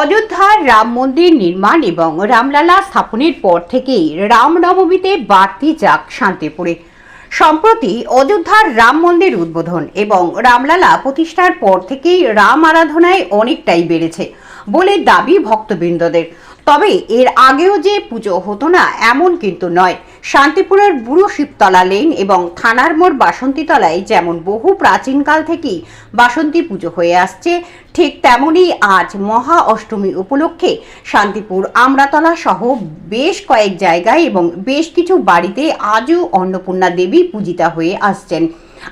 অযোধ্যার রাম মন্দির নির্মাণ এবং রামলালা স্থাপনের পর থেকেই রামনবমীতে বাড়তি যাক শান্তিপুরে। সম্প্রতি অযোধ্যার রাম মন্দির উদ্বোধন এবং রামলালা প্রতিষ্ঠার পর থেকেই রাম আরাধনায় অনেকটাই বেড়েছে বলে দাবি ভক্তবৃন্দদের। তবে এর আগেও যে পুজো হতো না, এমন কিন্তু নয়। শান্তিপুরের বুড়ো শিবতলা লেন এবং থানার মোড় বাসন্তীতলায় যেমন বহু প্রাচীনকাল থেকেই বাসন্তী পুজো হয়ে আসছে, ঠিক তেমনই আজ মহা অষ্টমী উপলক্ষে শান্তিপুর আমরাতলা সহ বেশ কয়েক জায়গায় এবং বেশ কিছু বাড়িতে আজও অন্নপূর্ণা দেবী পূজিতা হয়ে আসছেন।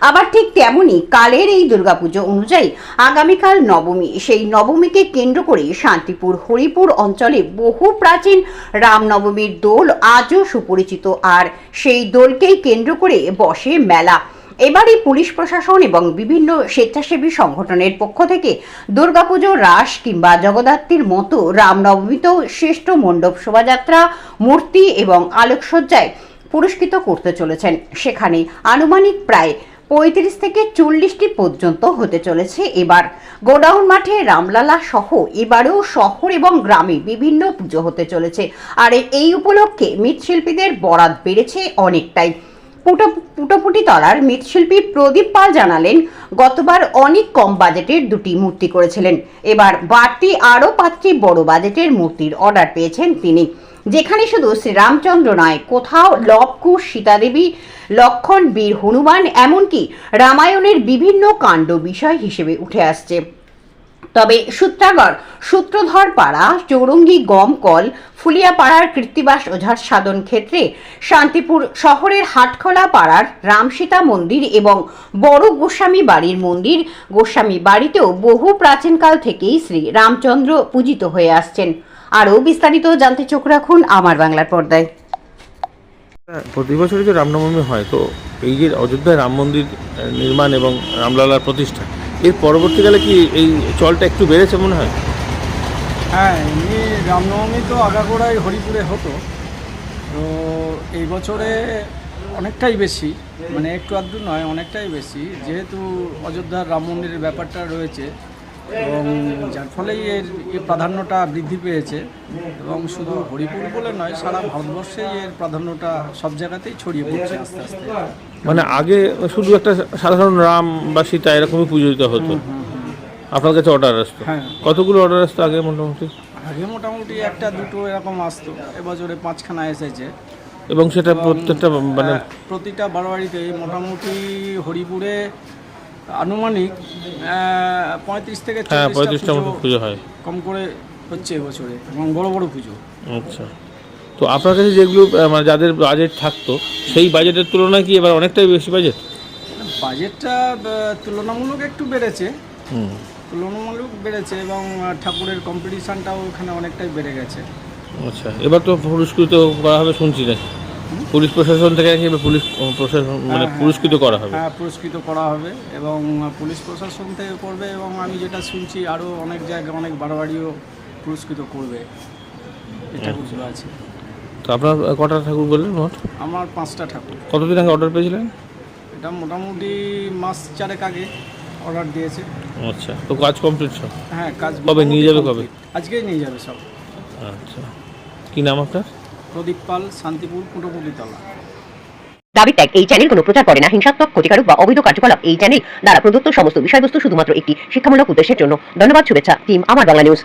আবার ঠিক তেমনই কালের এই দুর্গাপুজো অনুযায়ী আগামীকাল নবমী। সেই নবমীকে কেন্দ্র করে শান্তিপুর, হরিপুর অঞ্চলে বহু প্রাচীন রামনবমীর দোল আজও সুপরিচিত আর সেই দোলকেই কেন্দ্র করে বসে মেলা। এবারই পুলিশ প্রশাসন এবং বিভিন্ন স্বেচ্ছাসেবী সংগঠনের পক্ষ থেকে দুর্গাপুজো রাস কিংবা জগদ্ধাত্রীর মতো রামনবমীতেও শ্রেষ্ঠ মণ্ডপ শোভাযাত্রা, মূর্তি এবং আলোকসজ্জায় পুরস্কৃত করতে চলেছেন। সেখানে আনুমানিক প্রায় পঁয়ত্রিশ থেকে চল্লিশটি পর্যন্ত হতে চলেছে এবার। গোডাউন মাঠে রামলালা সহ এবারেও শহর এবং গ্রামে বিভিন্ন পুজো হতে চলেছে। আর এই উপলক্ষে মৃৎশিল্পীদের বরাত বেড়েছে অনেকটাই। পুটোপুটি তলার মৃৎশিল্পী প্রদীপ পাল জানালেন, গতবার অনেক কম বাজেটের দুটি মূর্তি করেছিলেন। এবার বাড়তি আরও পাঁচটি বড় বাজেটের মূর্তির অর্ডার পেয়েছেন তিনি। যেখানে শুধু শ্রীরামচন্দ্র নয়, কোথাও লবকুশ, সীতাদেবী, লক্ষণ, বীর হনুমান, এমনকি রামায়ণের বিভিন্ন কাণ্ড বিষয় হিসেবে উঠে আসছে। তবে সূত্রাগড় সূত্রধর পাড়া চৌরঙ্গি, গমকল, ফুলিয়াপাড়ার কৃত্তিবাস ওঝার সাধন ক্ষেত্রে শান্তিপুর শহরের হাটখোলা পাড়ার রামসীতা মন্দির এবং বড় গোস্বামী বাড়ির মন্দির গোস্বামী বাড়িতেও বহু প্রাচীনকাল থেকেই শ্রী রামচন্দ্র পূজিত হয়ে আসছেন। আরও বিস্তারিত জানতে চোখ রাখুন আমার বাংলার পর্দায়। প্রতি বছরই তো রামনবমী হয়, তো এই যে অযোধ্যায় রাম মন্দির নির্মাণ এবং রামলালার প্রতিষ্ঠা এর পরবর্তীকালে কি এই চলটা একটু বেড়েছে মনে হয়? হ্যাঁ এমনি রামনবমী তো আগাগোড়ায় হরিপুরে হতো। তো এই বছরে অনেকটাই বেশি মানে একটু আধটু নয়, অনেকটাই বেশি। যেহেতু অযোধ্যার রাম মন্দিরের ব্যাপারটা রয়েছে, এবং যার ফলেই এর প্রাধান্যটা বৃদ্ধি পেয়েছে। এবং শুধু হরিপুর বলে নয় সারা ভারতবর্ষেই এর প্রাধান্যটা সব জায়গাতেই ছড়িয়ে পড়ছে আস্তে আস্তে। মানে আগে শুধু একটা সাধারণ রাম বা সীতা এরকমই পূজিত হতো। আপনার কাছে অর্ডার আসতো? হ্যাঁ। কতগুলো অর্ডার আসতো আগে মোটামুটি? আগে মোটামুটি একটা দুটো এরকম আসতো। এবছরে পাঁচখানা এসেছে। এবং সেটা প্রত্যেকটা মানে হ্যাঁ, প্রতিটা বারোয়ারিতে মোটামুটি হরিপুরে আনুমানিক পঁয়ত্রিশ থেকে হ্যাঁ পঁয়ত্রিশটা মতো পুজো পুজো হয়। কম করে হচ্ছে এবছরে এবং বড় বড় পুজো। আচ্ছা। তো আপনার কাছে যেগুলো মানে যাদের বাজেট থাকতো সেই বাজেটের তুলনায় কি এবার অনেকটাই বেশি বাজেট বাজেটটা তুলনামূলক একটু বেড়েছে। তুলনামূলক বেড়েছে এবং ঠাকুরের কম্পিটিশানটাও ওখানে অনেকটাই বেড়ে গেছে। আচ্ছা। এবার তো পুরস্কৃত করা হবে শুনছি নাকি? পুলিশ প্রশাসন থেকে নাকি পুলিশ প্রশাসন মানে হ্যাঁ। পুরস্কৃত করা হবে? হ্যাঁ পুরস্কৃত করা হবে এবং পুলিশ প্রশাসন থেকে করবে এবং আমি যেটা শুনছি আরও অনেক জায়গায় অনেক বারোয়ারিও পুরস্কৃত করবে এটা বুঝতে আছে তো আপনার কটা ঠাকুর বললেন মোট? আমার পাঁচটা ঠাকুর। কতদিন আগে অর্ডার পেয়েছিলেন? এটা মোটামুটি মাস চারেক আগে অর্ডার দিয়েছে। আচ্ছা তো কাজ কমপ্লিট সব? হ্যাঁ কাজ কবে? নিয়ে যাবে কবে? আজকেই নিয়ে যাবে সব। আচ্ছা কী নাম আপনার? প্রদীপ পাল শান্তিপুর কুটোপুটিতলা দাবি ত্যাগ এই চ্যানেল কোনো প্রচার করে না হিংসাত্মক ক্ষতিকারক বা অবৈধ কার্যকলাপ এই চ্যানেল দ্বারা প্রদত্ত সমস্ত বিষয়বস্তু শুধুমাত্র একটি শিক্ষামূলক উদ্দেশ্যের জন্য। ধন্যবাদ শুভেচ্ছা টিম আমার বাংলা নিউজ